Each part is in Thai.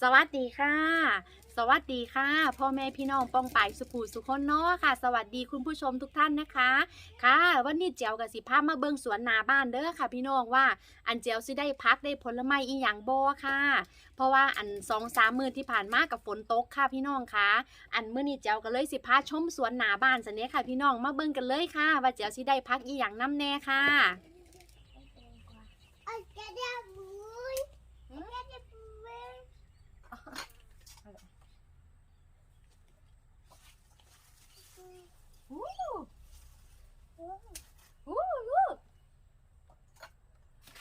สวัสดีค่ะ สวัสดีค่ะ พ่อแม่พี่น้องป้องไปายสุขูสุคนเนาะค่ะ สวัสดีคุณผู้ชมทุกท่านนะคะ ค่ะ วันนี้เจียวกับสิพามาเบิงสวนนาบ้านเด้อค่ะ พี่น้องว่าอันเจียวสิได้พักได้ผลไม้อีหยังบ่ค่ะ เพราะว่าอันสองสามมือที่ผ่านมากับฝนตกค่ะพี่น้องค่ะอันเมื่อนี้เจียวก็เลยสิพาชมสวนนาบ้านสันเนี้ค่ะ พี่น้องมาเบิ่งกันเลยค่ะ ว่าเจียวสิได้พักอีหยังน้ำแน่ค่ะ อู้อู้ลูก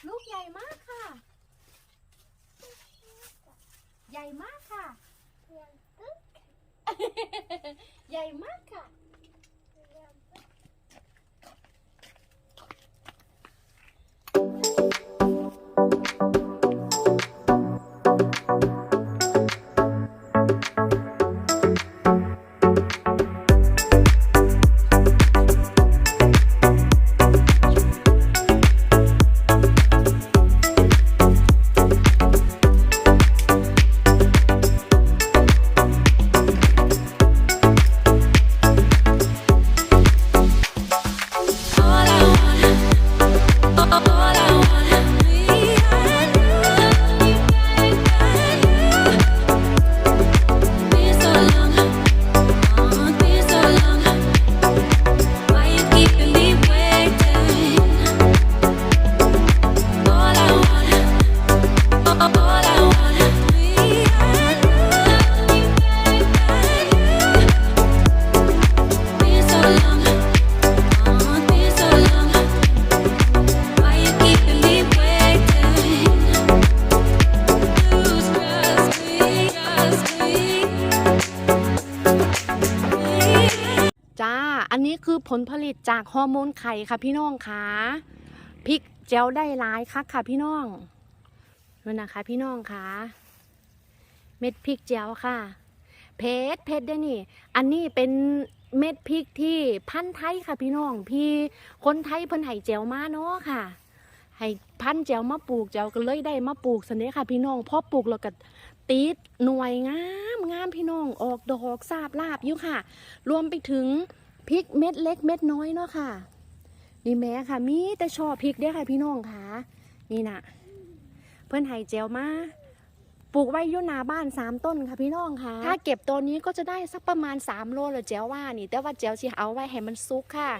ลูกใหญ่มากค่ะ ใหญ่มากค่ะ ใหญ่มากค่ะ ผลผลิตจากฮอร์โมนไข่ค่ะพี่น้องค่ะพริกเจลได้หลายคักค่ะพี่น้องนั่นนะคะ พี่น้องค่ะ เม็ดพริกเจลค่ะ เพชรเพชรได้นี่ อันนี้เป็นเม็ดพริกที่พันธุ์ไทยค่ะพี่น้อง พี่คนไทยเพิ่นให้เจลมาเนาะค่ะให้พันธุ์เจลมาปลูกเจลก็เลยได้มาปลูกสันเดค่ะ พี่น้องพอปลูกแล้วก็ติดหน่วยงามงามพี่น้องออกดอกซาบลาบอยู่ค่ะ รวมไปถึง พริกเม็ดเล็กเม็ดน้อยเนาะค่ะ นี่แม่ค่ะ มีแต่ชอบพริกเด้อค่ะพี่น้องค่ะ นี่นะเพื่อนไห้เจลมาปลูกไว้ยุ่นาบ้านสามต้นค่ะพี่น้องค่ะ ถ้าเก็บตัวนี้ก็จะได้สักประมาณสามโลเลยเจลว่านี่ แต่ว่าเจลสิเอาไว้ให้มันซุกค่ะ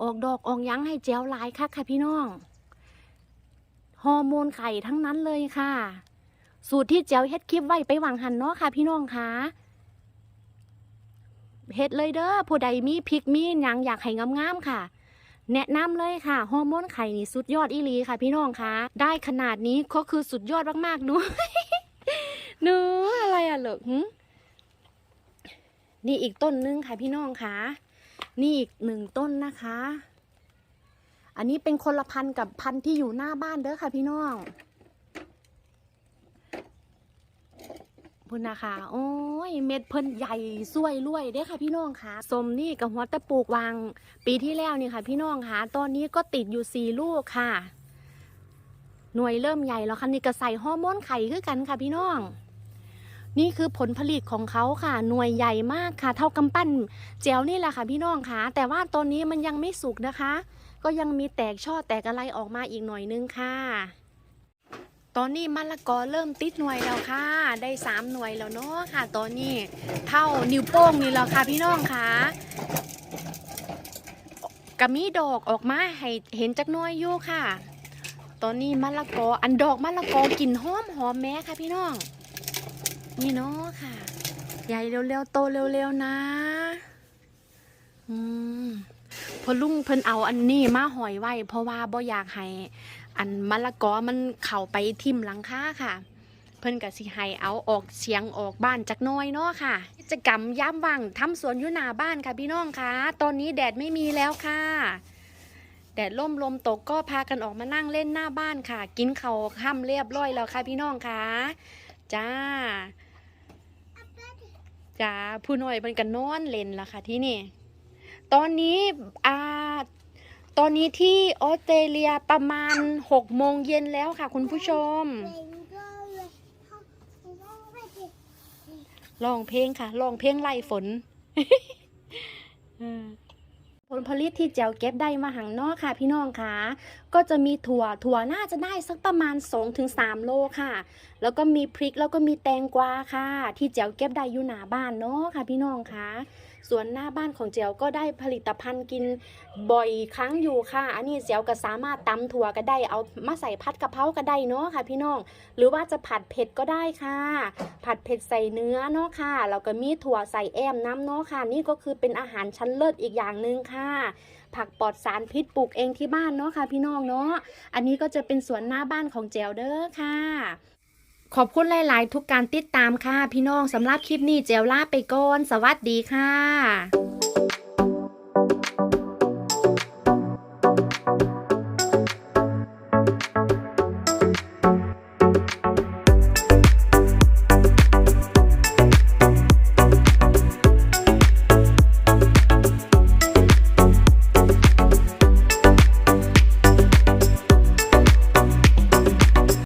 ออกดอกออกยั้งให้เจลหลายค่ะค่ะพี่น้องฮอร์โมนไข่ทั้งนั้นเลยค่ะ สูตรที่เจลเฮ็ดคลิปไว้ไปหวังหันเนาะค่ะพี่น้องค่ะ เฮ็ดเลยเด้อผู้ใดมีพริกมีหยังอยากให้งามๆค่ะ แนะนำเลยค่ะฮอร์โมนไข่นี่สุดยอดอีหลีค่ะ พี่น้องคะได้ขนาดนี้ก็คือสุดยอดมากๆหนูหนูอะไรอะเหรอนี่อีกต้นนึงค่ะพี่น้องคะนี่อีกหนึ่งต้นนะคะ อันนี้เป็นคนละพันกับพันที่อยู่หน้าบ้านเด้อค่ะพี่น้อง พุ่นนะคะ โอ้ยเม็ดเพิ่นใหญ่สวยรวยเด้ค่ะพี่น้องค่ะสมนี่กับหัวตะปลูกวาง ปีที่แล้วนี่ค่ะ พี่น้องค่ะตอนนี้ก็ติดอยู่สี่ลูกค่ะ หน่วยเริ่มใหญ่แล้วค่ะนี่ก็ใส่ฮอร์โมนไข่คือกันค่ะพี่น้อง นี่คือผลผลิตของเขาค่ะ หน่วยใหญ่มากค่ะ เท่ากำปั้นแจวนี่แหละค่ะ พี่น้องค่ะ แต่ว่าตอนนี้มันยังไม่สุกนะคะ ก็ยังมีแตกช่อแตกอะไรออกมาอีกหน่อยนึงค่ะ ตอนนี้มะละกอเริ่มติดหน่วยแล้วค่ะ ได้สามหน่วยแล้วเนาะค่ะ ตอนนี้เท่านิ้วโป้งนี่แล้วค่ะพี่น้องค่ะกะมีดอกออกมาให้เห็นจักหน้อยอยู่ค่ะ ตอนนี้มะละกออันดอกมะละกอกลิ่นหอมหอมแม้ค่ะพี่น้อง นี่เนาะค่ะ ใหญ่เร็วๆโตเร็วๆนะ อืมพอลุงเพิ่นเอาอันนี้มาหอยไว้ เพราะว่าบ่อยากให้ อันมะละกอมันเข้าไปทิ่มหลังคาค่ะ เพิ่นก็สิให้เอาออกเสียงออกบ้านจักน้อยเนาะค่ะ กิจกรรมยามว่างทำสวนอยู่หน้าบ้านค่ะพี่น้องค่ะ ตอนนี้แดดไม่มีแล้วค่ะ แดดล่มลมตกก็พากันออกมานั่งเล่นหน้าบ้านค่ะ กินเขาวค่ำเรียบร้อยแล้วค่ะพี่น้องค่ะ จ้าจ้าผู้น้อยมันก็นอนเล่นแล้วค่ะที่นี่ ตอนนี้ ตอนนี้ที่ออสเตรเลียประมาณหกโมงเย็นแล้วค่ะ คุณผู้ชม Rainbow, ร้องเพลงค่ะร้องเพลงไล่ฝนผลผลิตที่เจียวเก็บได้มาหังนอกค่ะ พี่น้องค่ะก็จะมีถั่วถั่วน่าจะได้สักประมาณ 2-3 โลค่ะ แล้วก็มีพริกแล้วก็มีแตงกวาค่ะ ที่เจียวเก็บได้อยู่หน้าบ้านเนาะค่ะ พี่น้องค่ะ ส่วนหน้าบ้านของเจียวก็ได้ผลิตภัณฑ์กินบ่อยครั้งอยู่ค่ะ อันนี้เจียวก็สามารถตำถั่วก็ได้เอามาใส่ผัดกะเพราก็ได้เนาะค่ะ พี่น้อง หรือว่าจะผัดเผ็ดก็ได้ค่ะ ผัดเผ็ดใส่เนื้อเนาะค่ะแล้วก็มีถั่วใส่แอมน้ำเนาะค่ะ นี่ก็คือเป็นอาหารชั้นเลิศอีกอย่างหนึ่งค่ะ ผักปลอดสารพิษปลูกเองที่บ้านเนาะค่ะ พี่น้องเนาะ อันนี้ก็จะเป็นสวนหน้าบ้านของเจลเด้อค่ะ ขอบคุณหลาย ๆ ทุกการติดตามค่ะ พี่น้องสำหรับคลิปนี้เจลลาไปก่อน สวัสดีค่ะ